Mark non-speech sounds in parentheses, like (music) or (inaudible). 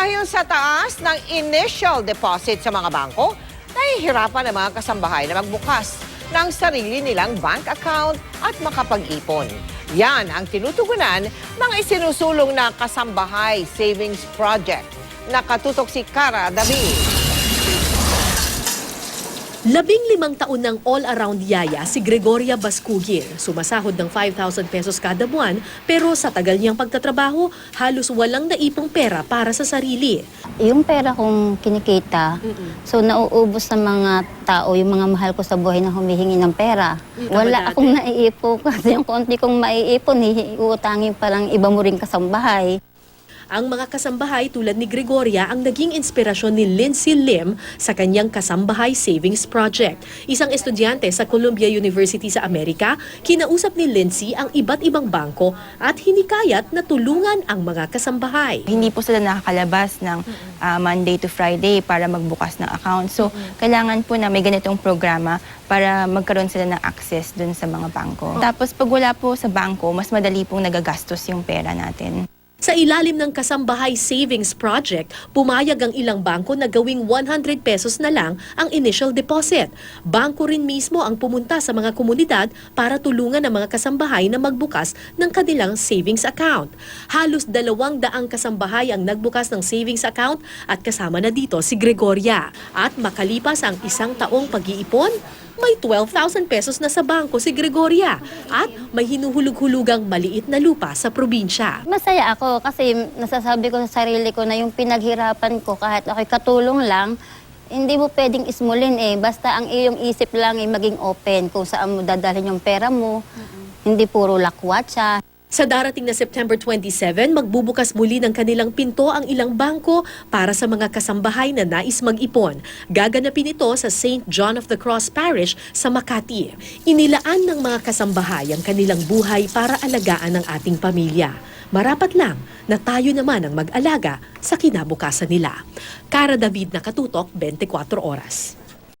Dahil sa taas ng initial deposit sa mga bangko, nahihirapan ang mga kasambahay na magbukas ng sarili nilang bank account at makapag-ipon. Yan ang tinutugunan ng isinusulong na Kasambahay Savings Project. Nakatutok si Cara David. Labing limang taon ng all-around yaya si Gregoria Bascugir. Sumasahod ng 5,000 pesos kada buwan pero sa tagal niyang pagtatrabaho, halos walang naipong pera para sa sarili. Yung pera kong kinikita, so nauubos sa mga tao, yung mga mahal ko sa buhay na humihingi ng pera. Mm, Wala akong naiipon (laughs) kasi yung konti kong maiipon, iutangin parang iba mo rin kasambahay. Ang mga kasambahay tulad ni Gregoria ang naging inspirasyon ni Lindsay Lim sa kanyang Kasambahay Savings Project. Isang estudyante sa Columbia University sa Amerika, kinausap ni Lindsay ang iba't ibang bangko at hinikayat na tulungan ang mga kasambahay. hindi po sila nakakalabas ng ah, Monday to Friday para magbukas ng account. So, kailangan po na may ganitong programa para magkaroon sila ng access dun sa mga bangko. Tapos, pag wala po sa bangko, mas madali pong nagagastos yung pera natin. Sa ilalim ng Kasambahay Savings Project, pumayag ang ilang bangko na gawing 100 pesos na lang ang initial deposit. Bangko rin mismo ang pumunta sa mga komunidad para tulungan ang mga kasambahay na magbukas ng kanilang savings account. Halos dalawang daang kasambahay ang nagbukas ng savings account at kasama na dito si Gregoria. At makalipas ang isang taong pag-iipon, may 12,000 pesos na sa bangko si Gregoria at may hinuhulog-hulugang maliit na lupa sa probinsya. Masaya ako kasi nasasabi ko sa sarili ko na yung pinaghirapan ko kahit ako'y katulong lang, hindi mo pwedeng ismulin eh. Basta ang iyong isip lang ay maging open kung saan mo dadalhin yung pera mo. Hindi puro lakwatsa. Sa darating na September 27, magbubukas muli ng kanilang pinto ang ilang bangko para sa mga kasambahay na nais mag-ipon. Gaganapin ito sa St. John of the Cross Parish sa Makati. Inilaan ng mga kasambahay ang kanilang buhay para alagaan ang ating pamilya. Marapat lang na tayo naman ang mag-alaga sa kinabukasan nila. Cara David Nakatutok, 24 Oras.